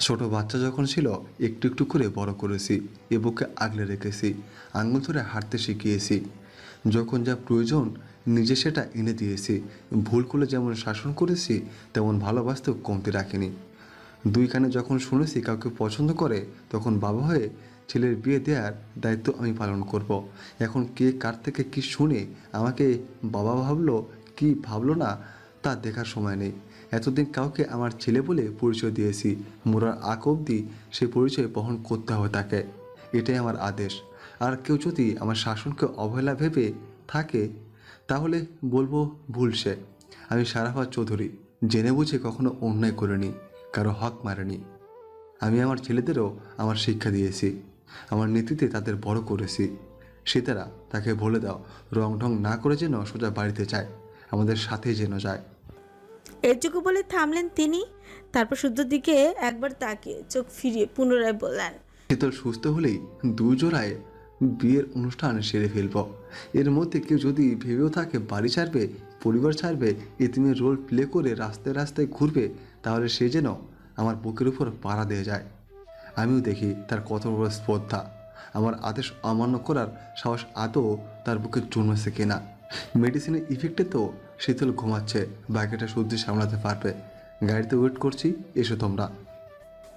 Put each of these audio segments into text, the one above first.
ছোট বাচ্চা যখন ছিল, একটু একটু করে বড় করেছি এ বুকে আগলে রেখেছি, আঙুল ধরে হাঁটতে শিখিয়েছি। যখন যা প্রয়োজন, নিজে সেটা এনে দিয়েছি। ভুল করলে যেমন শাসন করেছি, তেমন ভালোবাসতেও কমতি রাখিনি। দুই কানে যখন শুনেছি কাউকে পছন্দ করে, তখন বাবা হয়ে ছেলের বিয়ে দেওয়ার দায়িত্ব আমি পালন করব। এখন কে কার থেকে কি শুনে আমাকে বাবা ভাবলো, কি ভাবলো না, তা দেখার সময় নেই। এতদিন কাউকে আমার ছেলে বলে পরিচয় দিয়েছি। মোরার আগ অবধি সে পরিচয় বহন করতে হবে তাকে। এটাই আমার আদেশ। আর কেউ যদি আমার শাসনকে অবহেলা ভেবে থাকে, তাহলে বলব ভুল সে। আমি সারাফাত চৌধুরী। জেনে বুঝে কখনো অন্যায় করিনি, কারও হক মারেনি। আমি আমার ছেলেদেরও আমার শিক্ষা দিয়েছি। আমার নীতিতে তাদের বড় করেছি। সীতারা তাকে বলে দাও, রং ঢং না করে যেন সোজা বাড়িতে যায়। আমাদের সাথে যেন যায়। এটুকু বলে থামলেন তিনি। তারপর শুদ্ধর দিকে একবার তাকিয়ে চোখ ফিরিয়ে পুনরায় বললেন, শীতল সুস্থ হলেই দুই জোড়ায় বিয়ের অনুষ্ঠান সেরে ফেলব। এর মধ্যে কেউ যদি ভেবেও থাকে বাড়ি ছাড়বে, পরিবার ছাড়বে এতিমের রোল প্লে করে রাস্তায় রাস্তায় ঘুরবে, তাহলে সে যেন আমার বুকের উপর পাড়া দিয়ে যায়। আমিও দেখি তার কত বড় স্পর্ধা আমার আদেশ অমান্য করার সাহস আদৌ তার বুকে জন্মেছে কিনা। মেডিসিনের ইফেক্টে তো শীতল ঘুমাচ্ছে বাকিটা সহ্য সামলাতে পারবে। গাড়িতে ওয়েট করছি এসো তোমরা।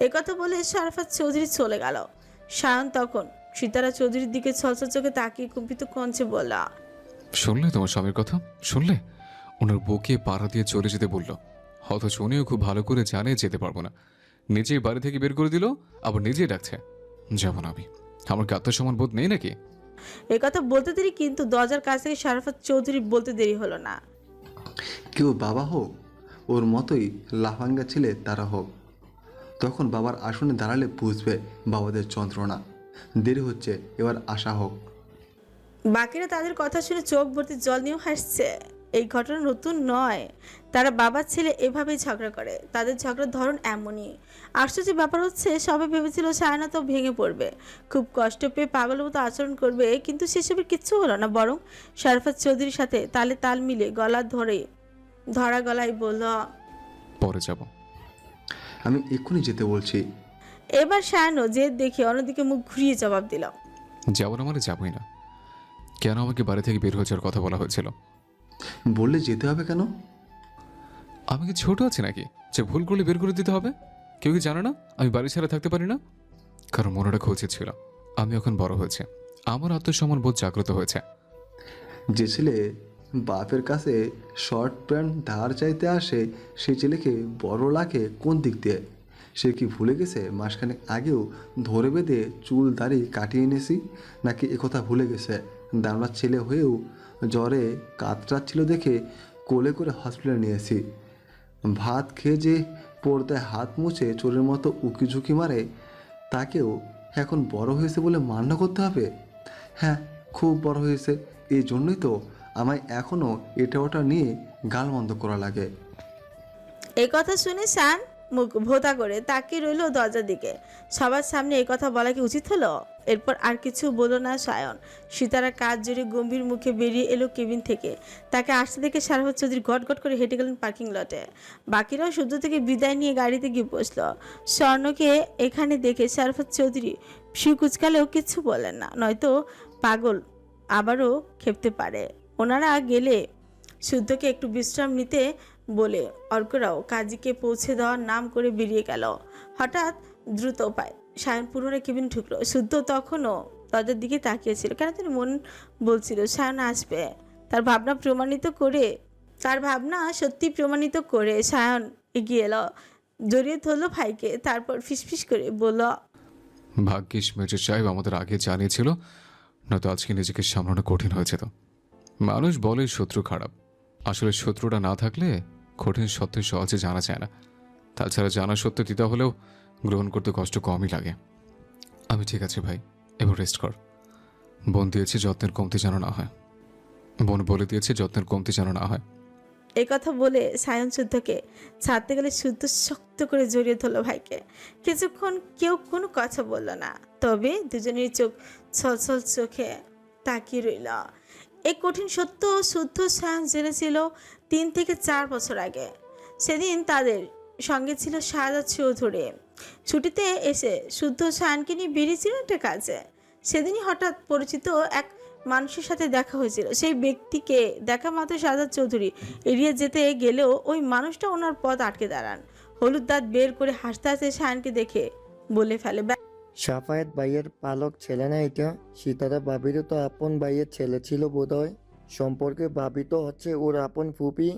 একথা বলে শারফাত চৌধুরী চলে গেল। সায়ন তখন সীতারা চৌধুরীর দিকে ছলছল চোখে তাকিয়ে কুপিত কঞ্চে বলল শুনলে তোমার স্বামীর কথা? শুনলে? ওনার বউকে পাড়া দিয়ে চলে যেতে বলল। অথচ উনিও খুব ভালো করে জানে যেতে পারব না। নিজেই বাড়ি থেকে বের করে দিল আবার নিজেই ডাকছে। যেমন আমি। আমার কি আত্মসম্মান বোধ নেই নাকি? একথা বলতে দেরি কিন্তু দরজার কাছ থেকে শারফাত চৌধুরী বলতে দেরি হলো না। কেউ বাবা হোক, ওর মতোই লাফাঙ্গা ছেলে তারা হোক। তখন বাবার আসনে দাঁড়ালে বুঝবে বাবাদের যন্ত্রণা। দেরি হচ্ছে, এবার আশা হোক। বাকিরা তাদের কথা শুনে চোখ ভর্তি জল নিয়েও হাসছে। এই ঘটনা নতুন নয়। তারা বাবার ছেলে এভাবেই ঝগড়া করে। তাদের ঝগড়ার ধরন এমনই। আশ্চর্য ব্যাপার হচ্ছে, সবাই ভেবেছিল সায়না তো ভেঙে পড়বে। খুব কষ্ট পেয়ে পাগলের মতো আচরণ করবে, কিন্তু সেসবের কিচ্ছু হলো না। বরং শারফাত চৌধুরীর সাথে তালে তাল মিলে গলা ধরে ধরা গলায় বলল পরে যাব। আমি এক্ষুনি যেতে বলছি। এবার সায়ানো জেদ দেখে অন্যদিকে মুখ ঘুরিয়ে জবাব দিল যাব না মানে যাবোই না। কেন আমাকে বাড়ি থেকে বের হয়ে যাওয়ার কথা বলা হয়েছিল? বললে যেতে হবে কেন? আমি কি ছোট আছি নাকি? যে ভুল করলে বের করে দিতে হবে? কেউ কি জানে না? আমি বাড়ি ছাড়া থাকতে পারি না? কারণ মনে রাখা উচিত ছিল আমি এখন বড় হয়েছে। আমার আত্মসম্মান বোধ জাগ্রত হয়েছে। যে ছেলে বাপের কাছে শর্ট প্যান্ট ধার চাইতে আসে, সে ছেলেকে বড় লাগে কোন দিক দিয়ে? সে কি ভুলে গেছে মাসখানেক আগেও ধরে বেঁধে চুল দাড়ি কাটিয়ে এনেছি? নাকি একথা ভুলে গেছে? দামড়ার ছেলে হয়েও জ্বরে কাতরাচ্ছিল দেখে কোলে করে হসপিটালে নিয়েছি ভাত খেয়ে যে পর্দায় হাত মুছে চোরের মতো উকি ঝুঁকি মারে, তাকেও এখন বড় হয়েছে বলে মান্য করতে হবে? হ্যাঁ খুব বড় হয়েছে, এই জন্যই তো আমায় এখনও এটা ওটা নিয়ে গালমন্দ করা লাগে। এই কথা শুনে শান মুখ ভোতা করে তাকিয়ে রইল দরজার দিকে। সবার সামনে এই কথা বলা কি উচিত হলো? এরপর আর কিছু বলল না সায়ন। সীতারা কাজ জড়িয়ে গম্ভীর মুখে বেরিয়ে এলো কেবিন থেকে। তাকে আসতে দেখে সারাফত চৌধুরী গট করে হেঁটে গেলেন পার্কিং লটে। বাকিরাও সূর্য থেকে বিদায় নিয়ে গাড়িতে গিয়ে বসল। স্বর্ণকে এখানে দেখে সারাফত চৌধুরী শিউ কুচকালেও কিছু বলেন না, নয়তো পাগল আবারও খেপতে পারে। ওনারা গেলে শুদ্ধকে একটু বিশ্রাম নিতে বলে, অর্করাও কাজীকে পৌঁছে দেওয়ার নাম করে বেরিয়ে গেল। হঠাৎ দ্রুত পায় সায়ন পুনরায় কেবিন ঢুকলো। শুদ্ধ তখনও দরজার দিকে তাকিয়েছিল। কেন তার মন বলছিল? সায়ন আসবে। তার ভাবনা প্রমাণিত করে, তার ভাবনা সত্যি প্রমাণিত করে সায়ন এগিয়ে এলো, জড়িয়ে ধরলো ভাইকে, তারপর ফিসফিস করে বলল, ভাগ্যিস মেজর সাহেব আমাদের আগে জানিয়েছিল, নয়তো আজকে নিজেকে সামলানো কঠিন হয়েছে তো মানুষ বলে শত্রু খারাপ। আসলে শত্রুটা না থাকলে কঠিন সত্য সহজে জানা যায় না। তাছাড়া জানা সত্য দিতে হলেও গ্রহণ করতে কষ্ট কমই লাগে। আমি ঠিক আছে ভাই, এবার রেস্ট কর। বোন দিয়েছে যত্নের কমতি যেন না হয়। বোন বলে দিয়েছে যত্নের কমতি যেন না হয়। এই কথা বলে সায়ন শুদ্ধকে ছাড়তে গেলে শুদ্ধ শক্ত করে জড়িয়ে ধরলো ভাইকে। কিছুক্ষণ কেউ কোনো কথা বলল না, তবে দুজনের চোখ ছলছল চোখে তাকিয়ে রইল। এই কঠিন সত্য শুদ্ধ সায়ন জেনেছিল তিন থেকে চার বছর আগে। সেদিন তাদের সঙ্গে ছিল শাহাদা চৌধুরী। ছুটিতে এসে শুদ্ধ সায়নকে নিয়ে বেরিয়েছিল একটা কাজে। সেদিনই হঠাৎ পরিচিত এক মানুষের সাথে দেখা হয়েছিল। সেই ব্যক্তিকে দেখা মাত্র সাজাদ চৌধুরী। এড়িয়ে যেতে গেলেও ওই মানুষটা ওনার পথ আটকে দাঁড়ান। হলুদ দাঁত বের করে হাসতে হাসতে সায়নকে দেখে বলে ফেলে "ব্যা- সাফায়েত ভাইয়ের পালক ছেলে না এটা? সীতারা বাবিরও তো আপন ভাইয়ের ছেলে ছিল বোধহয়। সম্পর্কে ভাবি তো হচ্ছে ওর আপন ফুপি।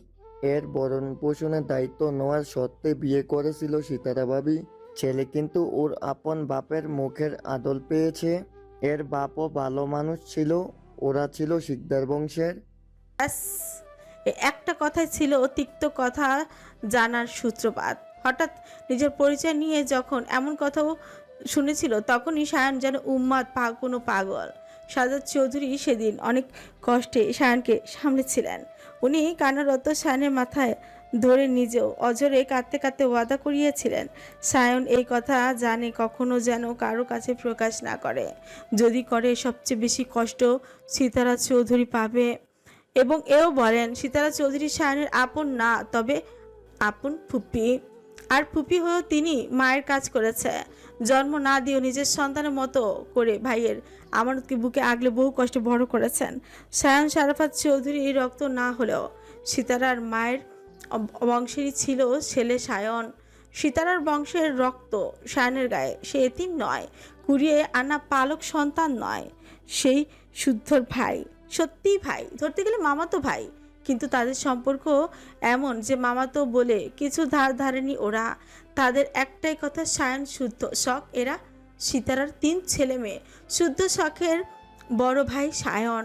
এর বরণ পোষণের দায়িত্ব নেওয়ার সত্ত্বে বিয়ে করেছিল সীতারা ভাবি। ছেলে কিন্তু ওর আপন বাপের মুখের আদল পেয়েছে। এর বাপও ভালো মানুষ ছিল, ওরা ছিল শিকদার বংশের। একটা কথাই ছিল তিক্ত কথা জানার সূত্রপাত। হঠাৎ নিজের পরিচয় নিয়ে যখন এমন কথাও শুনেছিল, তখনই সায়ন যেন উম্মাদ পা কোনো পাগল। সাজাদ চৌধুরী সেদিন অনেক কষ্টে সায়নকে সামলেছিলেন। উনি কানারত সায়নের মাথায় ধরে নিজেও অজরে কাঁদতে কাঁদতে ওয়াদা করিয়েছিলেন, সায়ন এই কথা জানে কখনো যেন কারও কাছে প্রকাশ না করে। যদি করে, সবচেয়ে বেশি কষ্ট সীতারা চৌধুরী পাবে। এবং এও বলেন, সীতারা চৌধুরী সায়নের আপন না, তবে আপন ফুপি। আর ফুপি হয়েও তিনি মায়ের কাজ করেছে। জন্ম না দিয়েও নিজের সন্তানের মতো করে ভাইয়ের আমানতকে বুকে আগলে বহু কষ্টে বড় করেছেন। সায়ন শারাফাত চৌধুরী এই রক্ত না হলেও সীতারার মায়ের বংশেরই ছিল ছেলে সায়ন। সীতারার বংশের রক্ত সায়নের গায়ে। সে এতিম নয়, কুড়িয়ে আনা পালক সন্তান নয়, সেই শুদ্ধর ভাই। সত্যিই ভাই, ধরতে গেলে মামাতো ভাই। কিন্তু তাদের সম্পর্ক এমন যে মামা তো বলে, কিছু ধার ধারেনি ওরা। তাদের একটাই কথা, সায়ন শুদ্ধ শখ। এরা সীতারার তিন ছেলে মেয়ে। শুদ্ধ শখের বড় ভাই সায়ন।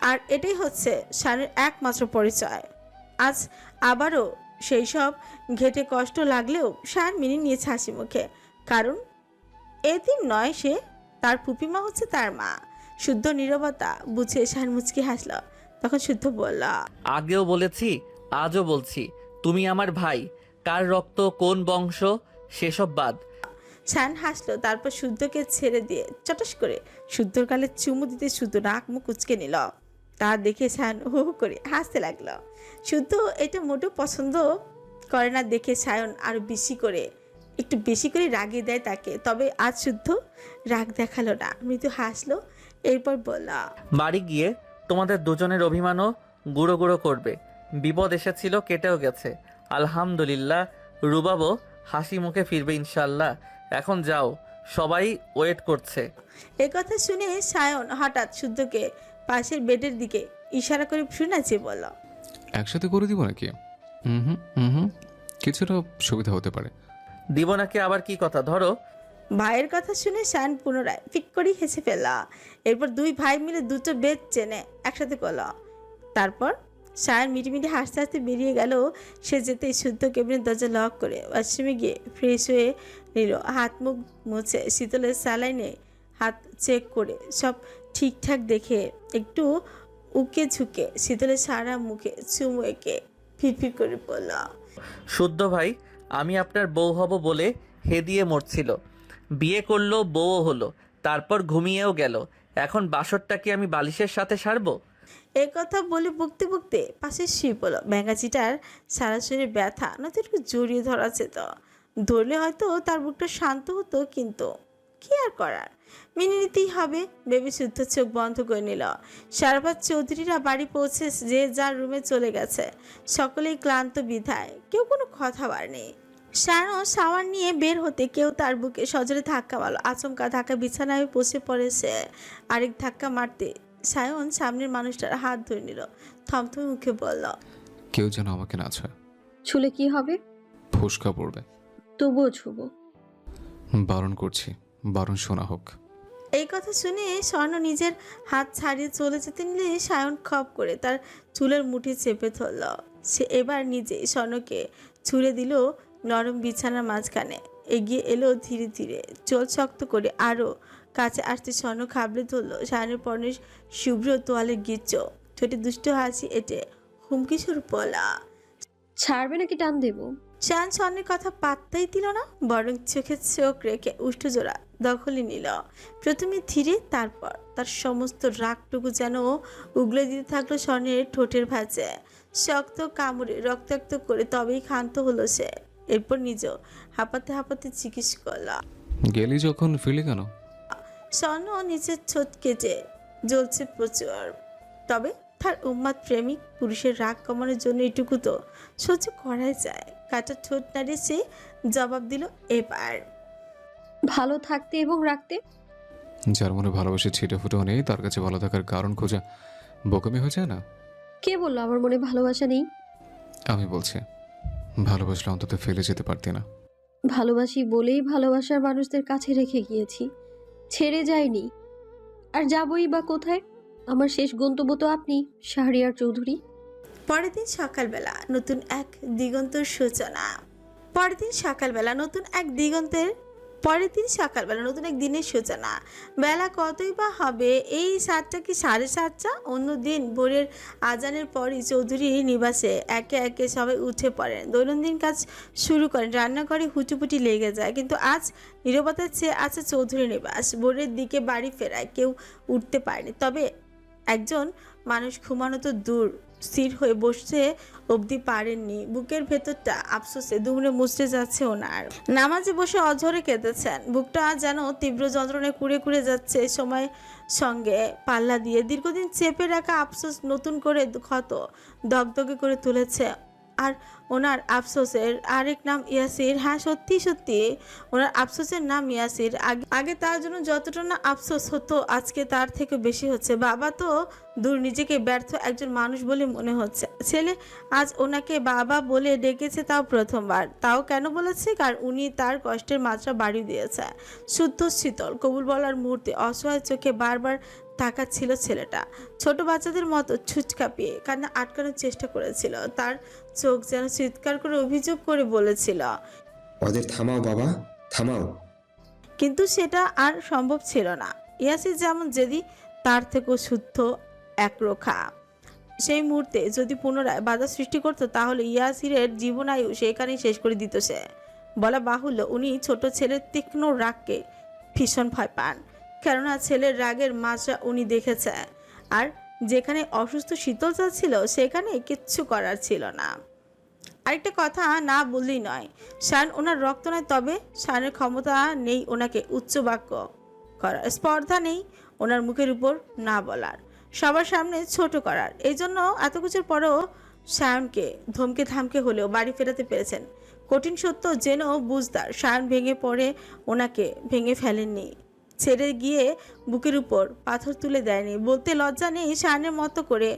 আর এটাই হচ্ছে সায়নের একমাত্র পরিচয়। আজ আবারও সেই সব ঘেটে কষ্ট লাগলেও সায়ন মেনে নিয়েছে হাসি মুখে। কারণ এদিন নয় সে, তার পুপিমা হচ্ছে তার মা। শুদ্ধ নীরবতা বুঝে শান মুচকি হাসল। তখন শুদ্ধ বলল আগেও বলেছি আজও বলছি তুমি আমার ভাই কার রক্ত কোন বংশ সেসব বাদ। শান হাসলো তারপর শুদ্ধকে ছেড়ে দিয়ে চটাস করে শুদ্ধর গালে চুমু দিতে শুদ্ধ নাক মুখ কুচকে নিল। তা দেখে শান হু হু করে হাসতে লাগল। শুদ্ধ এটা মোটেও পছন্দ করে না দেখে সায়ন আরও বেশি করে একটু বেশি করে রাগিয়ে দেয় তাকে। তবে আজ শুদ্ধ রাগ দেখাল না। মৃদু হাসলো এরপর বলল বাড়ি গিয়ে তোমাদের দুজনের অভিমানও গুঁড়ো গুঁড়ো করবে। বিপদ এসেছিল কেটেও গেছে। আলহামদুলিল্লাহ রুবাবও হাসি মুখে ফিরবে ইনশাল্লাহ এখন যাও সবাই ওয়েট করছে। এ কথা শুনে সায়ন হঠাৎ শুদ্ধকে পাশের বেডের দিকে ইশারা করে শুনাচ্ছে বলল একসাথে করে দিব নাকি? হুম হুম হুম হুম। কিছুটা সুবিধা হতে পারে। দিব নাকি আবার কি কথা? ধরো ভাইয়ের কথা শুনে শান পুনরায় ফিক করেই হেসে ফেলা এরপর দুই ভাই মিলে দুটো বেদ চেনে একসাথে করল। তারপর শায়ন মিটিমিটি হাসতে হাসতে বেরিয়ে গেল। সে যেতেই শুদ্ধ কেবিনের দরজা লক করে ওয়াশরুমে গিয়ে ফ্রেশ হয়ে নিল। হাত মুখ মুছে শীতলের স্যালাইনে হাত চেক করে সব ঠিকঠাক দেখে একটু উকে ঝুঁকে শীতলের সারা মুখে চুমু এঁকে ফিরফির করে বলল, শুদ্ধ ভাই, আমি আপনার বউ হব বলে হে দিয়ে মরছিল। বিয়ে করল, বউও হলো, তারপর ঘুমিয়েও গেল। এখন বাসরটা কি আমি বালিশের সাথে সারবো? এই কথা বলে বুকতে বকতে পাশে শুয়ে পড়ল ব্যাঙ্গাচিটার সারা শরীরে ব্যথা, নয়তো একটু জড়িয়ে ধরাছে তো। ধরলে হয়তো তার বুকটা শান্ত হতো, কিন্তু কি আর করার? মেনে নিতেই হবে। বেবি শুদ্ধ চোখ বন্ধ করে নিল। সারাবাদ চৌধুরীরা বাড়ি পৌঁছে যে যার রুমে চলে গেছে। সকলেই ক্লান্ত বিধায়, কেউ কোনো কথা বাড়েনি সায়ন সাওয়ার নিয়ে বের হতে কেউ তার বুকে সজরে ধাক্কা মারল। আচমকা ধাক্কা বিছানায় বসে পড়েছে আরেক ধাক্কা মারতে সায়ন সামনের মানুষটার হাত ধরে নিল। থমথমে মুখে বলল কেউ যেন আমাকে না ছয়। ছুলে কি হবে? ফুসকা পড়বে। তবুও ছুবো। বারণ করছি বারণ শোনা হোক। এই কথা শুনে স্বর্ণ নিজের হাত ছাড়িয়ে চলে যেতে নিলে সায়ন খপ করে তার চুলের মুঠি চেপে ধরল। সে এবার নিজে স্বর্ণকে ছুঁড়ে দিল নরম বিছানার মাঝখানে এগিয়ে এলো ধীরে ধীরে। চোল শক্ত করে আরও কাছে আসতে স্বর্ণ খাবলে ধরল সায়নের পরনের শুভ্র তোয়ালে গিচ্ছ ঠোঁটে দুষ্ট হাসি এটে হুমকি স্বরূপ বলা। ছাড়বে নাকি টান দেবো? শান স্বর্ণের কথা পাত্তাই দিল না বরং চোখে চোখ রেখে উষ্ঠজোড়া দখলে নিল। প্রথমে ধীরে তারপর তার সমস্ত রাগটুকু যেন উগলে দিতে থাকল স্বর্ণের ঠোঁটের ভাঁজে। শক্ত কামড়ে রক্তাক্ত করে তবেই ক্ষান্ত হলো সে। এরপর নিজ হাঁপাতে হাঁপাতে জিজ্ঞেস করল। গেলি যখন ফিরলি কেন? স্বর্ণ নিচের ছোট কেটে জ্বলছে প্রচুর। তবে তার উম্মাদ প্রেমিক পুরুষের রাগ কমানোর জন্য এটুকু তো সহ্য করাই যায়। কাটা ঠোঁট নাড়িয়ে সে জবাব দিল এবার। ভালো থাকতে এবং রাখতে? যার মনে ভালোবাসে ছিটে ফুটেও নেই তার কাছে ভালো থাকার কারণ খোঁজা বোকামি হয়ে যায় না? কে বলল আমার মনে ভালোবাসা নেই আমি বলছি ভালোবাসলে অন্তত ফেলে যেতে পারতি না। ভালোবাসি বলেই ভালোবাসার মানুষদের কাছে রেখে গিয়েছি। ছেড়ে যায়নি আর যাবই বা কোথায়? আমার শেষ গন্তব্য তো আপনি শাহরিয়ার চৌধুরী। পরের দিন সকালবেলা নতুন এক দিগন্তের সূচনা। পরের দিন সকালবেলা নতুন এক দিগন্তের পরের দিন সকালবেলা নতুন এক দিনের সূচনা বেলা কতই বা হবে, এই সাতটা কি সাড়ে সাতটা? অন্য দিন ভোরের আজানের পরই চৌধুরী নিবাসে একে একে সবাই উঠে পড়েন। দৈনন্দিন কাজ শুরু করেন। রান্নাঘরে হুচুপুটি লেগে যায়। কিন্তু আজ নিরবতার চেয়ে আছে চৌধুরী নিবাস। ভোরের দিকে বাড়ি ফেরায়। কেউ উঠতে পারেনি। তবে একজন মানুষ ঘুমানো তো দূর। স্থির হয়ে বসতে অবধি পারেননি। বুকের ভেতরটা আফসোসে, দুমড়ে মুচড়ে যাচ্ছে ওনার। নামাজে বসে অঝরে কেঁদেছেন। বুকটা যেন তীব্র যন্ত্রণায় কুড়ে কুড়ে যাচ্ছে সময় সঙ্গে। পাল্লা দিয়ে দীর্ঘদিন চেপে রাখা আফসোস নতুন করে ক্ষত দগদগে করে তুলেছে আর ওনার আফসোসের আরেক নাম ইয়াসির। হ্যাঁ সত্যি সত্যি। ওনার আফসোসের নাম ইয়াসির। আগে আগে তার জন্য যতটা না আফসোস হতো, আজকে তার থেকে বেশি হচ্ছে। বাবা তো দূর নিজেকে ব্যর্থ একজন মানুষ বলে মনে হচ্ছে। ছেলে আজ ওনাকে বাবা বলে ডেকেছে তাও প্রথমবার। তাও কেন বলেছে? কারণ উনি তার কষ্টের মাত্রা বাড়িয়ে দিয়েছে। শুদ্ধ শীতল, কবুল বলার মুহূর্তে অসহায় চোখে বারবার তাকাচ্ছিল ছেলেটা। ছোট বাচ্চাদের মতো ছুটকাপিয়ে কান্না আটকানোর চেষ্টা করেছিল। তার চোখ যেন চিৎকার করে অভিযোগ করে বলেছিল। ওদের থামাও বাবা থামাও। কিন্তু সেটা আর সম্ভব ছিল না। ইয়াসির যেমন জেদি তার থেকেও শুদ্ধ একরোখা সেই মুহূর্তে যদি পুনরায় বাধা সৃষ্টি করতো তাহলে ইয়াসিরের জীবনায়ু সেখানেই শেষ করে দিত সে। বলা বাহুল্য উনি ছোট ছেলের তীক্ষ্ণ রাগকে ভীষণ ভয় পান। কেননা ছেলের রাগের মাত্রা উনি দেখেছে। আর যেখানে অসুস্থ শীতলতা ছিল, সেখানে কিচ্ছু করার ছিল না। আরেকটা কথা না বললেই নয়, শান ওনার রক্ত নয়, তবে শানের ক্ষমতা নেই ওনাকে উচ্চ বাক্য করার, স্পর্ধা নেই ওনার মুখের উপর না বলার, সবার সামনে ছোট করার। এই জন্য এত কিছুর পরেও শায়নকে ধমকে থামকে হলেও বাড়ি ফেরাতে পেরেছেন। কঠিন সত্য যেন বুঝদার শায়ন ভেঙে পড়ে ওনাকে ভেঙে ফেলেননি। ছেড়ে গিয়ে বুকের উপর পাথর তুলে দেয়নি। বলতে লজ্জা নেই শায়নের মতো করে।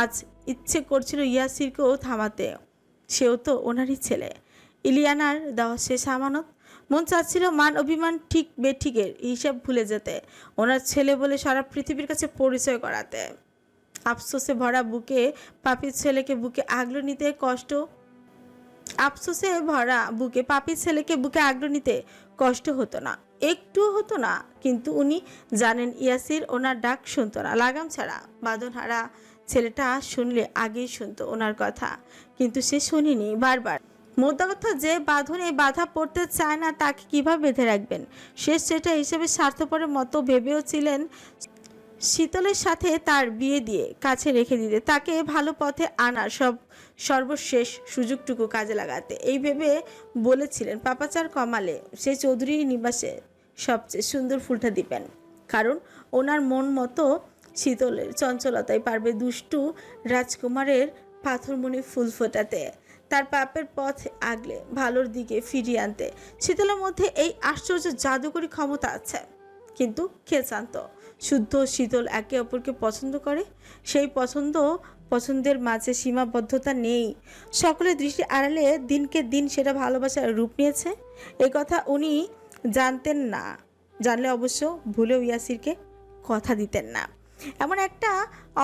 আজ ইচ্ছে করছিল ইয়াসিরকেও থামাতে। সেও তো ওনারই ছেলে। ইলিয়ানার দেওয়া শেষ আমানত। মন চাচ্ছিল মান অভিমান ঠিক বেঠিকের হিসাব ভুলে যেতে। ওনার ছেলে বলে সারা পৃথিবীর কাছে পরিচয় করাতে। আফসোসে ভরা বুকে পাপির ছেলেকে বুকে আগলো নিতে কষ্ট। আফসোসে ভরা বুকে পাপির ছেলেকে বুকে আগলো নিতে কষ্ট হতো না। একটুও হতো না, কিন্তু উনি জানেন ইয়াসির ওনার ডাক শুনতো না, লাগাম ছাড়া। বাঁধনহারা ছেলেটা শুনলে আগেই শুনতো ওনার কথা, কিন্তু সে শুনিনি বারবার। মোদ্দা কথা, যে বাঁধনে বাধা পড়তে চায় না তাকে কীভাবে বেঁধে রাখবেন? সে সেটা হিসেবে স্বার্থপরের মতো ভেবেও ছিলেন শীতলের সাথে তার বিয়ে দিয়ে কাছে রেখে দিতে। তাকে ভালো পথে আনার সব সর্বশেষ সুযোগটুকু কাজে লাগাতে। এই ভেবে বলেছিলেন পাপাচার কমালে সে চৌধুরী নিবাসে সবচেয়ে সুন্দর ফুলটা দিবেন। কারণ ওনার মন মতো শীতলের চঞ্চলতায় পারবে দুষ্টু রাজকুমারের পাথরমণি ফুল ফোটাতে। তার পাপের পথ আগলে ভালোর দিকে ফিরিয়ে আনতে। শীতলের মধ্যে এই আশ্চর্য জাদুকরী ক্ষমতা আছে। কিন্তু কে জানত? শুদ্ধ শীতল একে অপরকে পছন্দ করে? সেই পছন্দ পছন্দের মাঝে সীমাবদ্ধতা নেই। সকলের দৃষ্টি আড়ালে দিনকে দিন সেটা ভালোবাসার রূপ নিয়েছে। এ কথা উনি জানতেন না। জানলে অবশ্য ভুলেও ইয়াসিরকে কথা দিতেন না। এমন একটা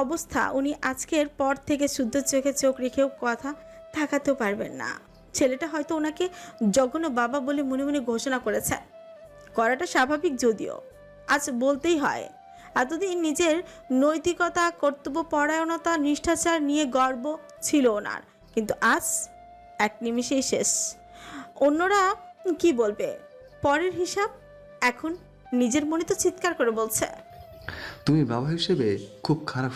অবস্থা উনি আজকের পর থেকে শুদ্ধ চোখে চোখ রেখেও কথা থাকাতেও পারবেন না। ছেলেটা হয়তো ওনাকে জঘন্য বাবা বলে মনে মনে ঘোষণা করেছে। করাটা স্বাভাবিক যদিও। আজ বলতেই হয় এতদিন নিজের নৈতিকতা, কর্তব্য, পরায়ণতা, নিষ্ঠাচার নিয়ে গর্ব ছিল ওনার। কিন্তু আজ এক নিমিষেই শেষ। অন্যরা কি বলবে? পরের হিসাব এখন নিজের মনে তো চিৎকার করে বলছে। তুমি বাবা হিসেবে খুব খারাপ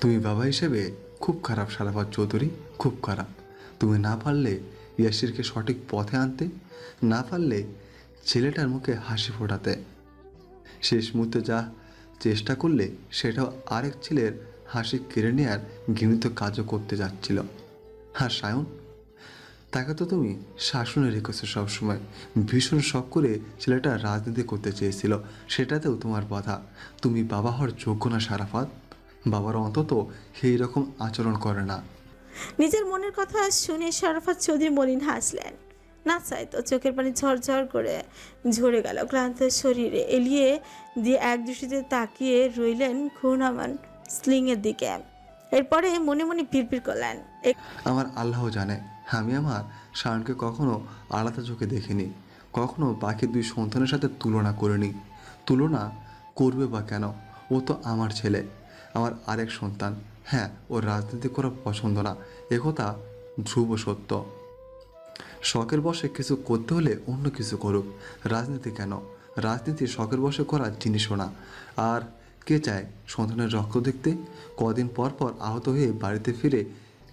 তুমি বাবা হিসেবে খুব খারাপ সারাফাত চৌধুরী, খুব খারাপ। তুমি না পারলে ইয়াসিরকে সঠিক পথে আনতে, না পারলে ছেলেটার মুখে হাসি ফোটাতে। শেষ মুহূর্তে যা চেষ্টা করলে সেটাও আরেক ছেলের হাসি কেড়ে নেওয়ার ঘৃণিত কাজও করতে যাচ্ছিল। হ্যাঁ সায়ন, তাকে তো তুমি শাসনে রেখেছো সবসময় ভীষণ শখ করে ছেলেটা রাজনীতি করতে চেয়েছিল, সেটাতেও তোমার বাধা। তুমি বাবা হওয়ার যোগ্য না, সারাফাত। বাবার অন্তত সেই রকম আচরণ করে না। নিজের মনের কথা শুনে সারাফাত চৌধুরী মলিন হাসলেন। না চাই তো চোখের পানি ঝরঝর করে ঝরে গেল। ক্লান্ত শরীরে এলিয়ে দিয়ে এক দৃষ্টিতে তাকিয়ে রইলেন ঘূর্ণামান স্লিংয়ের দিকে। এরপরে মনে মনে পিরপির করলেন। "এ- আমার আল্লাহ জানে, আমি আমার শায়নকে কখনো আলাদা চোখে দেখিনি, কখনো বাকি দুই সন্তানের সাথে তুলনা করিনি। তুলনা করবে বা কেন? ও তো আমার ছেলে, আমার আরেক সন্তান। হ্যাঁ ওর রাজনীতি করা পছন্দ না, একথা ধ্রুব সত্য। শখের বসে কিছু করতে হলে অন্য কিছু করুক। রাজনীতি কেন? রাজনীতি শখের বসে করার জিনিসও না। আর কে চায় সন্তানের রক্ত দেখতে? কদিন পর পর আহত হয়ে বাড়িতে ফিরে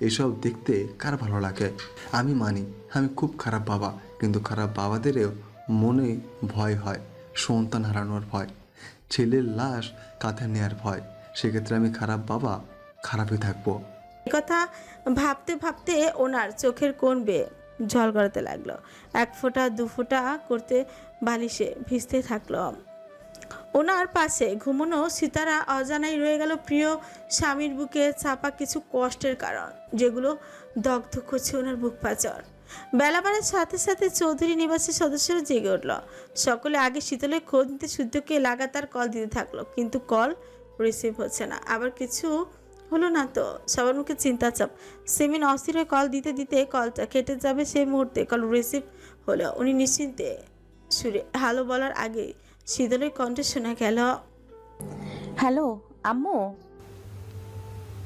এসব দেখতে কার ভালো লাগে? আমি মানি, আমি খুব খারাপ বাবা, কিন্তু খারাপ বাবাদেরও মনে ভয় হয়, সন্তান হারানোর ভয়। ছেলের লাশ কাঁধে নেওয়ার ভয়, সেক্ষেত্রে আমি খারাপ বাবা খারাপই থাকব। কথা ভাবতে ভাবতে ওনার চোখের কোণ বেয়ে জল গড়াতে লাগল। এক ফোঁটা, দু ফোঁটা করতে বালিশে ভিজতে থাকল। ওনার পাশে ঘুমনো সীতারা অজানাই রয়ে গেল প্রিয় স্বামীর বুকে চাপা কিছু কষ্টের কারণ, যেগুলো দগ্ধ করছে ওনার বুক পাচর। বেলা বাড়ার সাথে সাথে চৌধুরী নিবাসের সদস্যরা জেগে উঠল। সকলে আগে শীতলের খোঁজ নিতে শুদ্ধকে লাগাতার কল দিতে থাকল, কিন্তু কল রিসিভ হচ্ছে না। আবার কিছু হলো না তো? সবার মুখে চিন্তা চাপ। সেমিন অস্থির হয়ে কল দিতে দিতে কলটা কেটে যাবে সেই মুহূর্তে। কল রিসিভ হলো। উনি নিশ্চিন্তে সুরে হ্যালো বলার আগে শীতলের কণ্ঠে শোনা গেল। হ্যালো আম্মু?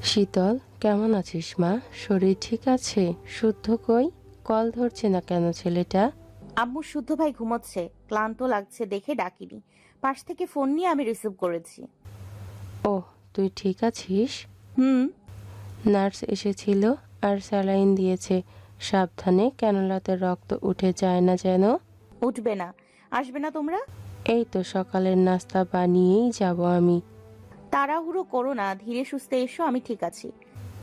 শীতল কেমন আছিস মা? শরীর ঠিক আছে? শুদ্ধ কই? কল ধরছে না কেন ছেলেটা? আম্মু শুদ্ধ ভাই ঘুমোচ্ছে। ক্লান্ত লাগছে দেখে ডাকিনি। পাশ থেকে ফোন নিয়ে আমি রিসিভ করেছি। ও তুই ঠিক আছিস? হুম। নার্স এসেছিল আর স্যালাইন দিয়েছে। সাবধানে ক্যানোলাতে রক্ত উঠে যায় না যেন? উঠবে না। আসবে না তোমরা? এই তো সকালের নাস্তা বানিয়েই যাব আমি। তাড়াহুড়ো করো না ধীরে সুস্থে এসো আমি ঠিক আছি।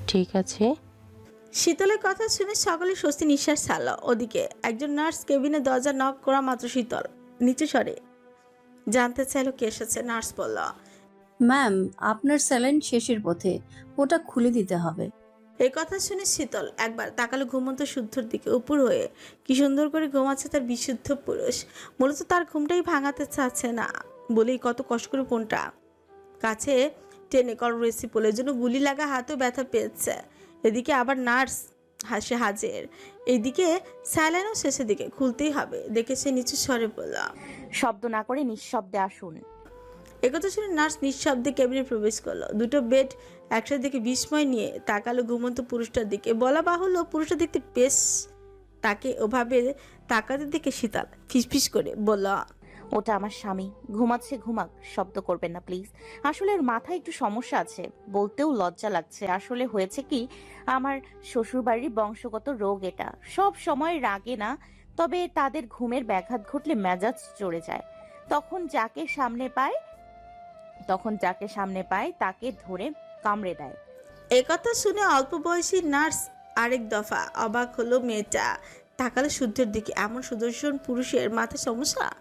ঠিক আছে। শীতলের কথা শুনে সকলে স্বস্তি নিঃশ্বাস ছাড়ল। ওদিকে একজন নার্স কেবিনে দরজা নক করা মাত্র শীতল। নিচে সরে। জানতে চাইলো কে এসেছে নার্স বলল। ম্যাম আপনার স্যালাইন শেষের পথে ওটা খুলে দিতে হবে। এই কথা শুনে শীতল একবার তাকালো ঘুমন্ত শুদ্ধর দিকে উপর হয়ে। কি সুন্দর করে ঘুমাচ্ছে তার বিশুদ্ধ পুরুষ। মূলত তার ঘুমটাই ভাঙাতে চাচ্ছে না বলেই কত কষ্ট করে ফোনটা কাছে টেনে কল রেসি বলে জন্য গুলি লাগা হাতেও ব্যথা পেয়েছে। এদিকে আবার নার্স হাসে হাজের। এইদিকে স্যালাইনও শেষের দিকে খুলতেই হবে দেখে সে নিচু স্বরে বলল শব্দ না করে নিঃশব্দে আসুন। একথা শুনে নার্স নিঃশব্দে কেবিনে প্রবেশ করল। দুটো বেড একসাথে দেখে বিস্ময় নিয়ে তাকালো ঘুমন্ত পুরুষটার দিকে। বলা বাহুল্য, পুরুষটা দেখতে বেশ তাকে ওভাবে তাকাতে দেখে শীতাল, ফিসফিস করে বলল, ওটা আমার স্বামী। ঘুমাচ্ছে, ঘুমাক, শব্দ করবেন না প্লিজ আসলে ওর মাথায় একটু সমস্যা আছে, বলতেও লজ্জা লাগছে। আসলে হয়েছে কি, আমার শ্বশুরবাড়ির বংশগত রোগ এটা। সব সময় রাগে না, তবে তাদের ঘুমের ব্যাঘাত ঘটলে মেজাজ চড়ে যায়। তখন যাকে সামনে পায় তখন যাকে সামনে পায় তাকে ধরে কামড়ে দেয়। একথা শুনে অল্প বয়সী নার্স আরেক দফা অবাক হলো মেয়েটা। তাকালে শুদ্ধের দিকে, এমন সুদর্শন পুরুষের মাথায় সমস্যা?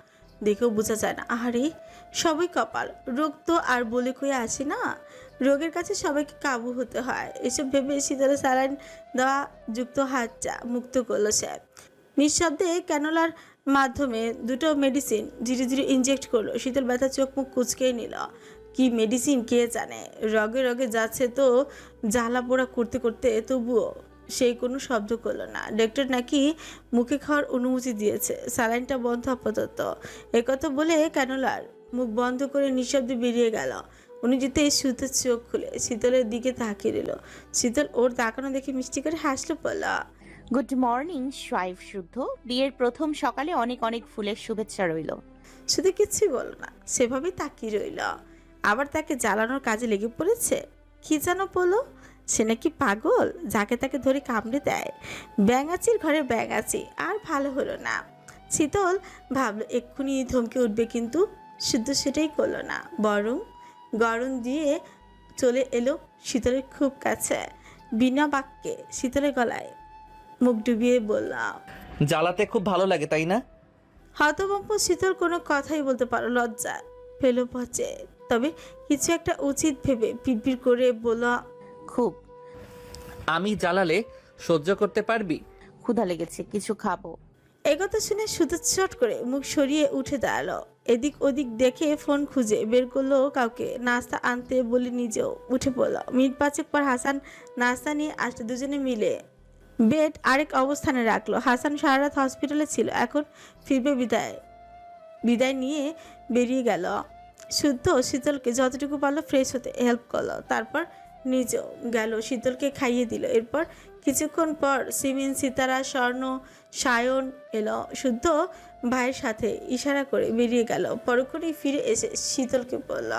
দেখেও বোঝা যায় না। আহারে, সবই কপাল। রোগ তো আর বলে কয়ে আসে না? রোগের কাছে সবাইকে কাবু হতে হয়। এসব ভেবে শীতলে স্যালাইন দেওয়া যুক্ত হাতটা মুক্ত করল সে। নিঃশব্দে ক্যানোলার মাধ্যমে দুটো মেডিসিন ধীরে ধীরে ইনজেক্ট করল। শীতল ব্যথা চোখ মুখ কুচকেই নিল। কি মেডিসিন কে জানে? রগে রগে যাচ্ছে তো জ্বালা পোড়া করতে করতে তবুও সেই কোনো শব্দ করল না। ডক্টর নাকি মুখে খাওয়ার অনুমতি দিয়েছে। স্যালাইনটা বন্ধ আপাতত। একথা বলে ক্যানোলার মুখ বন্ধ করে নিঃশব্দে বেরিয়ে গেল। উনি যেতে সুতো চোখ খুলে শীতলের দিকে তাকিয়ে দিল শীতল ওর তাকানো দেখে মিষ্টি করে হাসলো বলা গুড মর্নিং শাইফ শুদ্ধ বিয়ের প্রথম সকালে অনেক অনেক ফুলের শুভেচ্ছা রইল। শুধু কিছুই বলো না সেভাবেই তাকিয়ে রইল। আবার তাকে জ্বালানোর কাজে লেগে পড়েছে? কি যেন বলো? সে নাকি পাগল যাকে তাকে ধরে কামড়ে দেয়। ব্যাঙাচির ঘরে ব্যাঙাচি আর ভালো হলো না। শীতল ভাবলো এক্ষুনি ধমকে উঠবে কিন্তু শুদ্ধ সেটাই করল না বরং গরম দিয়ে চলে এলো শীতলের খুব কাছে। বিনা বাক্যে শীতলের গলায় মুখ ডুবিয়ে বললাম জ্বালাতে খুব ভালো লাগে তাই না? হতভম্ব শীতল কোনো কথাই বলতে পারো লজ্জা ফেলো পচে তবে কিছু একটা উচিত ভেবে পিড়পিড় করে বলা খুব। আমি জ্বালালে সহ্য করতে পারবি? ক্ষুধা লেগেছে কিছু খাব। এই কথা শুনে শুধু চট করে মুখ সরিয়ে উঠে দাঁড়াল। এদিক ওদিক দেখে ফোন খুঁজে বের করল কাউকে। নাস্তা আনতে বলে নিজেও উঠে পড়ল। মিনিট পাঁচেক পর হাসান নাস্তা নিয়ে আসলে দুজনে মিলে। বেড আরেক অবস্থানে রাখল। হাসান সারা রাত হসপিটালে ছিল এখন ফিরবে বিদায়। বিদায় নিয়ে বেরিয়ে গেল। শুদ্ধ শীতলকে যতটুকু পারল ফ্রেশ হতে হেল্প করল। তারপর নিজেও গেল শীতলকে খাইয়ে দিল। এরপর কিছুক্ষণ পর সিমিন সিতারা স্বর্ণ সায়ন এলো। শুদ্ধ ভাইয়ের সাথে ইশারা করে বেরিয়ে গেল। পরক্ষণেই ফিরে এসে শীতলকে বলল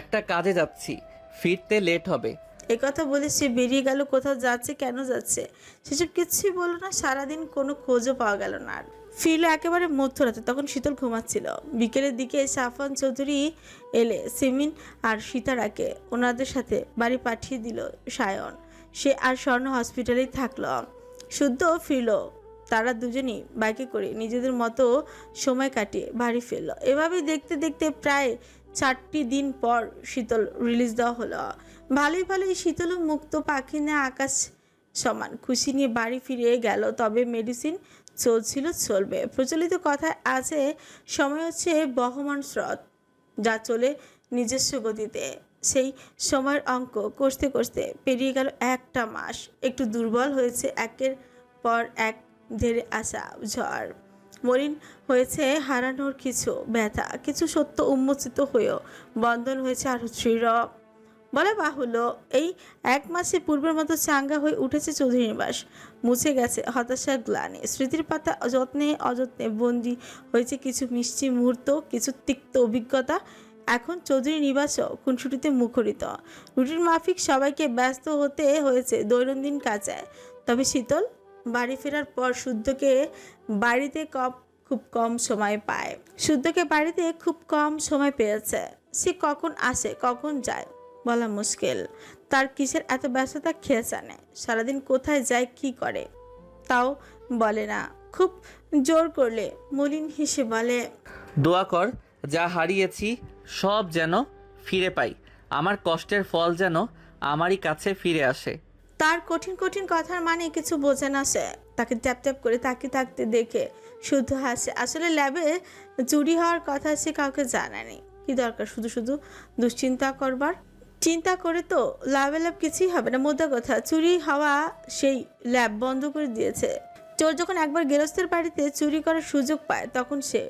একটা কাজে যাচ্ছি ফিরতে লেট হবে। এ কথা বলে সে বেরিয়ে গেল। কোথাও যাচ্ছে কেন যাচ্ছে সেসব কিছুই বলল না। সারাদিন কোনো খোঁজও পাওয়া গেল না আর। ফিরলো একেবারে মধ্যরাতে, তখন শীতল ঘুমাচ্ছিল। বিকেলের দিকে সাফান চৌধুরী এলে সিমিন আর সীতারাকে ওনাদের সাথে বাড়ি পাঠিয়ে দিল সায়ন। সে আর স্বর্ণ হসপিটালেই থাকল। শুদ্ধ ফিরলো। তারা দুজনই বাইকে করে নিজেদের মতো সময় কাটিয়ে বাড়ি ফিরলো। এভাবে দেখতে দেখতে প্রায় চারটি দিন পর শীতল রিলিজ দেওয়া হলো। ভালোই ভালোই শীতল মুক্ত পাখি না আকাশ সমান। খুশি নিয়ে বাড়ি ফিরে গেল, তবে মেডিসিন চলছিল চলবে। প্রচলিত কথায় আছে, সময় হচ্ছে বহমান স্রোত, যা চলে নিজস্ব গতিতে। সেই সময়ের অঙ্ক কষতে কষতে পেরিয়ে গেল একটা মাস। একটু দুর্বল হয়েছে একের পর এক ধেরে আসা ঝড়। মরিন হয়েছে হারানোর কিছু ব্যথা, কিছু সত্য উন্মোচিত হয়েও বন্ধন হয়েছে আরও দৃঢ় বলা বাহুল্য, এই এক মাসে পূর্বের মতো চাঙ্গা হয়ে উঠেছে চৌধুরী নিবাস মুছে গেছে হতাশার গ্লানি। স্মৃতির পাতা যত্নে অযত্নে বন্দি হয়েছে কিছু মিষ্টি মুহূর্ত, কিছু তিক্ত অভিজ্ঞতা। এখন চৌধুরী নিবাসও খুনসুটিতে মুখরিত। রুটির মাফিক সবাইকে ব্যস্ত হতে হয়েছে দৈনন্দিন কাজে। তবে শীতল, বাড়ি ফেরার পর শুদ্ধকে বাড়িতে কম খুব কম সময় পায়। শুদ্ধকে বাড়িতে খুব কম সময় পেয়েছে। সে কখন আসে, কখন যায় বলা মুশকিল। তার কিসের এত ব্যস্ততা খেয়ে জানে? সারাদিন কোথায় যায় কি করে? তাও বলে না। খুব জোর করলে মলিন হেসে বলে দোয়া কর যা হারিয়েছি সব যেন ফিরে পাই। আমার কষ্টের ফল যেন আমারই কাছে ফিরে আসে। তার কঠিন কঠিন কথার মানে কিছু বোঝে না সে। তাকে ট্যাপ ট্যাপ করে তাকিয়ে থাকতে দেখে শুদ্ধ হাসে। আসলে ল্যাবে চুরি হওয়ার কথা সে কাউকে জানায়নি। কি দরকার শুধু শুধু দুশ্চিন্তা করবার? চিন্তা করে তো লাভে লাভ কিছুই হবে না, মোদ্দা কথা। চুরি হওয়া সেই ল্যাব বন্ধ করে দিয়েছে। চোর যখন একবার গেরস্তের বাড়িতে চুরি করার সুযোগ পায়, তখন সে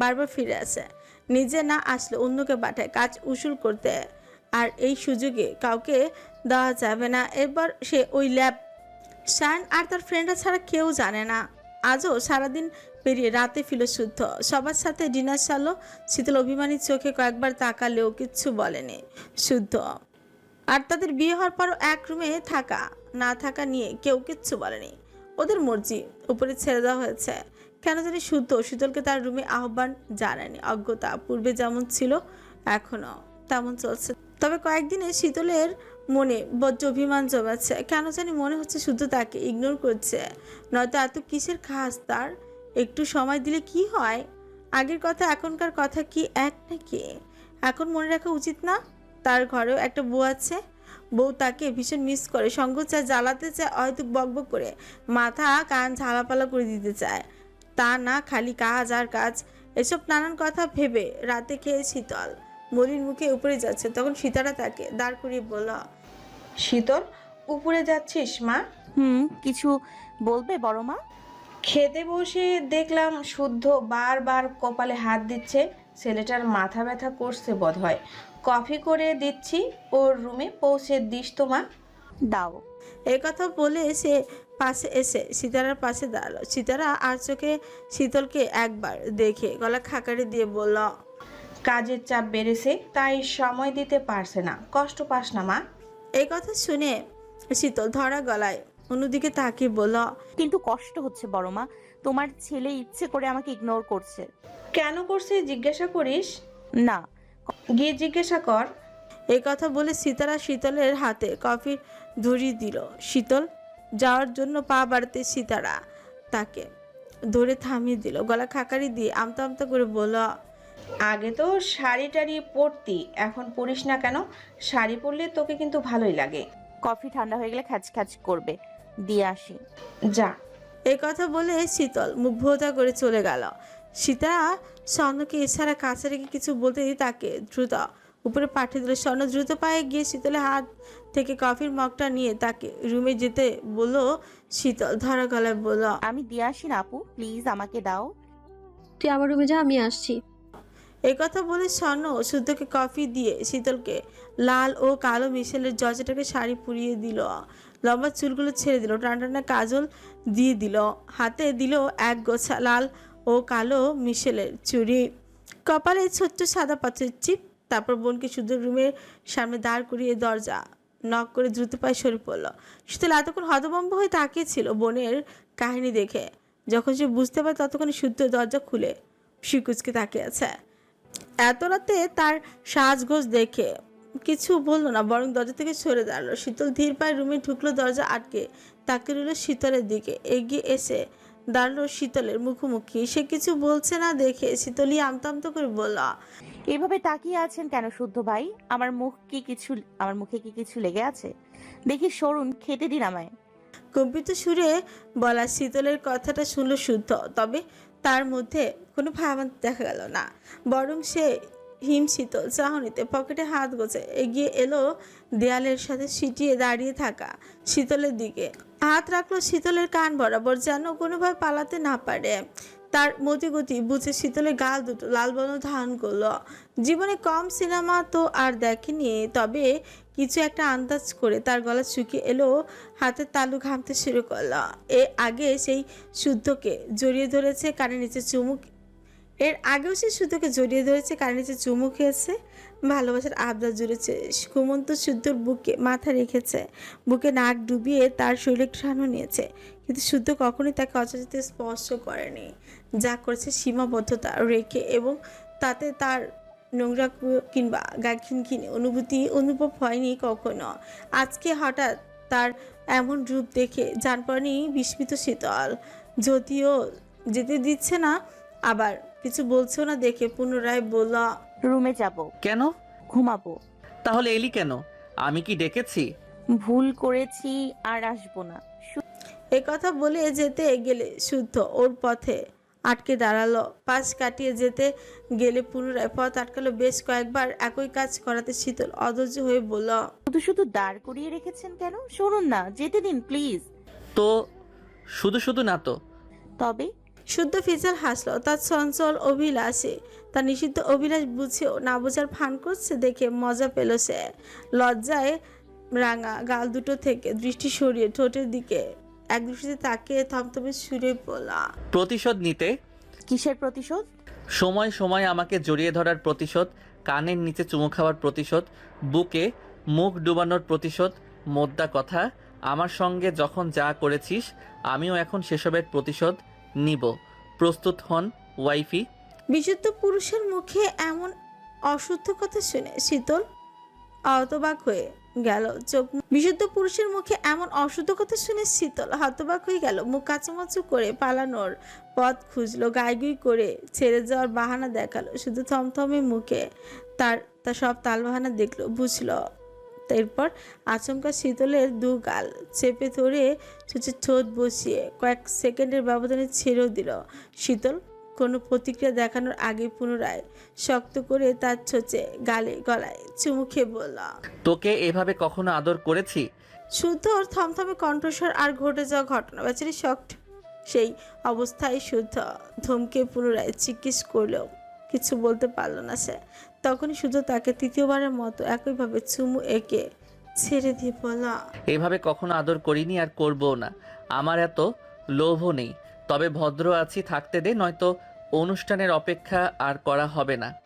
বারবার ফিরে আসে। নিজে না আসলে অন্যকে পাঠায়, কাজ উসুল করতে। আর এই সুযোগে কাউকে দেওয়া যাবে না। এবার সে ওই ল্যাব শান আর তার ফ্রেন্ডরা ছাড়া কেউ জানে না। আজও সারাদিন পেরিয়ে রাতে ফিল শুদ্ধ। সবার সাথে ডিনার সালো শীতল অভিমানী চোখে কয়েকবার তাকালেও কিচ্ছু বলেনি শুদ্ধ। আর তাদের বিয়ে হওয়ার পরও এক রুমে থাকা, না থাকা নিয়ে কেউ কিচ্ছু বলেনি। ওদের মর্জি, উপরে ছেড়ে দেওয়া হয়েছে। কেন জানি শুদ্ধ শীতলকে তার রুমে আহ্বান জানায়নি। অজ্ঞতা পূর্বে যেমন ছিল, এখনও তেমন চলছে। তবে কয়েকদিনে শীতলের মনে বজ্র অভিমান জমাচ্ছে কেন জানি মনে হচ্ছে শুদ্ধ তাকে ইগনোর করছে। নয়তো এত কিসের খাস তার? একটু সময় দিলে কি হয়? আগের কথা, এখনকার কথা কি এক নাকি? এখন মনে রাখা উচিত না? তার ঘরেও একটা বউ আছে। বউ তাকে ভীষণ মিস করে। সঙ্গ চায়, জ্বালাতে চায় হয়তো বকবক করে। মাথা, কান ঝালাপালা করে দিতে চায়। তা না, খালি কাজ আর কাজ। এসব নানান কথা ভেবে রাতে খেয়ে শীতল। মলির মুখে উপরে যাচ্ছে। তখন সীতারা তাকে দাঁড় করিয়ে বলল, শীতল, উপরে যাচ্ছিস মা? হুম, কিছু বলবে বড় মা? খেতে বসে দেখলাম শুদ্ধ বারবার কপালে হাত দিচ্ছে। ছেলেটার মাথা ব্যথা করছে বোধ হয় কফি করে দিচ্ছি ওর রুমে পৌঁছে দিস তো মা। দাও। এই কথা বলে সে পাশে এসে সীতারার পাশে দাঁড়াল। সীতারা আর চোখে শীতলকে একবার দেখে গলা খাকারি দিয়ে বলল কাজের চাপ বেড়েছে তাই সময় দিতে পারছে না। কষ্ট পাস না মা। এই কথা শুনে শীতল ধরা গলায় অন্যদিকে তাকিয়ে বলল কিন্তু কষ্ট হচ্ছে বড় মা তোমার ছেলে ইচ্ছে করে আমাকে ইগনোর করছে। কেন করছে জিজ্ঞাসা করিস? না। গিয়ে জিজ্ঞাসা কর। এই কথা বলে সীতারা শীতলের হাতে কফি ধরিয়ে দিল। শীতল যাওয়ার জন্য পা বাড়াতে সীতারা তাকে ধরে থামিয়ে দিল। গলা খাকারি দিয়ে আমতা আমতা করে বলল আগে তো শাড়ি টাড়ি পরতি এখন পরিস না কেন? শাড়ি পরলে তোকে কিন্তু ভালোই লাগে। কফি ঠান্ডা হয়ে গেলে খ্যাচ খ্যাচ করবে। দিয়ে আসি। যা। এই কথা বলে শীতল মুখ ভোতা করে চলে গেল। সীতা স্বর্ণকে এছাড়া কাছে রেখে কিছু বলতে দিয়ে তাকে। দ্রুত উপরে পাঠিয়ে দিল স্বর্ণ। দ্রুত পায়ে গিয়ে শীতলের হাত থেকে কফির মগটা নিয়ে তাকে রুমে যেতে বলল শীতল ধরা গলায় বলল আমি দিয়ে আসি না আপু প্লিজ আমাকে দাও। তুই আমার রুমে যা আমি আসছি। এই কথা বলে স্বর্ণ শুদ্ধকে কফি দিয়ে শীতলকে লাল ও কালো মিশেলের জজটাকে শাড়ি পুরিয়ে দিল। লম্বা চুলগুলো ছেড়ে দিল, টানটানা কাজল দিয়ে দিল। হাতে দিল এক গোছা লাল ও কালো মিশেলের চুড়ি। কপালে ছোট্ট সাদা পাথরের চিপ, তারপর বোনকে শুদ্ধ রুমের সামনে দাঁড় করিয়ে দরজা নক করে দ্রুত পায়ে সরে পড়ল। শীতল এতক্ষণ হতভম্ব হয়ে তাকিয়েছিল বোনের কাহিনী দেখে। যখন সে বুঝতে পারে ততক্ষণ শুদ্ধ দরজা খুলে শিকুচকে তাকিয়ে আছে। এত রাতে তার সাজগোজ দেখে কিছু বলল না বরং দরজা থেকে সরে দাঁড়াল। শীতল ধীর পায়ে রুমে ঢুকলো দরজা আটকে তাকে রইল শীতলের দিকে। এগিয়ে এসে দাঁড়াল শীতলের মুখোমুখি। সে কিছু বলছে না দেখে শীতলই আমতা আমতা করে বলল এভাবে তাকিয়ে আছেন কেন শুদ্ধ ভাই? আমার মুখ কি কিছু আমার মুখে কি কিছু লেগে আছে? দেখি সরুন খেতে দিন আমায়। কম্পিত সুরে বলা শীতলের কথাটা শুনলো শুদ্ধ তবে তার মধ্যে কোনো ভাবান দেখা গেল না। বরং সে হিম শীতল, চাহনিতে পকেটে হাত গোছে, এগিয়ে এলো দেয়ালের সাথে সিটিয়ে দাঁড়িয়ে থাকা শীতলের দিকে। হাত রাখল শীতলের কান বরাবর যেন কোনোভাবে পালাতে না পারে। তার মতিগতি বুঝে শীতলের গাল দুটো লাল বর্ণ ধারণ করল। জীবনে কম সিনেমা তো আর দেখেনি, তবে কিছু একটা আন্দাজ করে তার গলা শুকিয়ে এলো, হাতের তালু ঘামতে শুরু করল। এ আগে সেই শুদ্ধকে জড়িয়ে ধরেছে কানে নিচে চুমুক এর আগেও সে শুদ্ধকে জড়িয়ে ধরেছে কানে নিচে চুমু খেয়েছে, ভালোবাসার আবদার জুড়েছে। ঘুমন্ত শুদ্ধর বুকে মাথা রেখেছে, বুকে নাক ডুবিয়ে তার শরীরে ঘ্রাণও নিয়েছে। কিন্তু শুদ্ধ কখনোই তাকে অচেতনতে স্পর্শ করেনি। যা করেছে সীমাবদ্ধতা, রেখে এবং তাতে তার নোংরা কিংবা গাখিনখিনে অনুভূতি অনুভব হয়নি কখনো। আজকে হঠাৎ তার এমন রূপ দেখে জান পড়েনি বিস্মিত শীতল। যদিও যেতে দিচ্ছে না, আবার কিছু বলছো না দেখে পুনরায় বলল রুমে যাব। কেন? ঘুমাবো। তাহলে এলি কেন? আমি কি ডেকেছি? ভুল করেছি আর আসব না। এ কথা বলে যেতে গেলে শুদ্ধ ওর পথে আটকে দাঁড়াল। পাশ কাটিয়ে যেতে গেলে পুনরায় পথ আটকালো। বেশ কয়েকবার একই কাজ করাতে শীতল অধৈর্য হয়ে বলল শুধু শুধু দাঁড় করিয়ে রেখেছেন কেন? শুনুন না যেতে দিন প্লিজ। তো শুধু শুধু না তো। তবে শুদ্ধ ফিজাল হাসলো তার চঞ্চল অভিলাষে। তার নিষিদ্ধ অভিলাষ বুঝেও না বোঝার ফান করছে দেখে মজা পেল সে। লজ্জায় রাঙা গাল দুটো থেকে দৃষ্টি সরিয়ে ঠোঁটের দিকে এক দৃষ্টিতে তাকিয়ে থমথমে সুরে বলা প্রতিশোধ নিতে? কিসের প্রতিশোধ? সময় সময় আমাকে জড়িয়ে ধরার প্রতিশোধ কানের নিচে চুমু খাওয়ার প্রতিশোধ বুকে মুখ ডুবানোর প্রতিশোধ মোদ্দা কথা আমার সঙ্গে যখন যা করেছিস আমিও এখন সেসবের প্রতিশোধ নিব। প্রস্তুত হন, ওয়াইফি। বিশুদ্ধ পুরুষের মুখে এমন অশুদ্ধ কথা শুনে শীতল হতবাক হয়ে গেল। চোখ বিশুদ্ধ পুরুষের মুখে এমন অশুদ্ধ কথা শুনে শীতল হতবাক হয়ে গেল। মুখ কাচুমাচু করে পালানোর পথ খুঁজলো, গাইগুই করে ছেড়ে যাওয়ার বাহানা দেখাল। শুধু থমথমে মুখে তার তার সব তালবাহানা দেখল, বুঝলো এরপর আচমকা শীতলের দু গাল চেপে ধরে চোখে ঠোঁট বসিয়ে কয়েক সেকেন্ডের ব্যবধানে ছেড়েও দিল। শীতল কোনো প্রতিক্রিয়া দেখানোর আগে পুনরায় শক্ত করে তার ছোচে গালে গলায় চুমু খেয়ে বলল তোকে এভাবে কখনো আদর করেছি? শুদ্ধ থমথমে কণ্ঠস্বর আর ঘটে যাওয়া ঘটনা বেচারি শক্ট সেই অবস্থায় শুদ্ধ ধমকে পুনরায় জিজ্ঞেস করলেও কিছু বলতে পারল না সে। তখনই শুধু তাকে তৃতীয়বারের মতো একইভাবে চুমু এঁকে ছেড়ে দিয়ে বলা এভাবে কখনো আদর করিনি আর করবও না। আমার এত লোভও নেই। তবে ভদ্র আছি থাকতে দে, নয়তো অনুষ্ঠানের অপেক্ষা আর করা হবে না।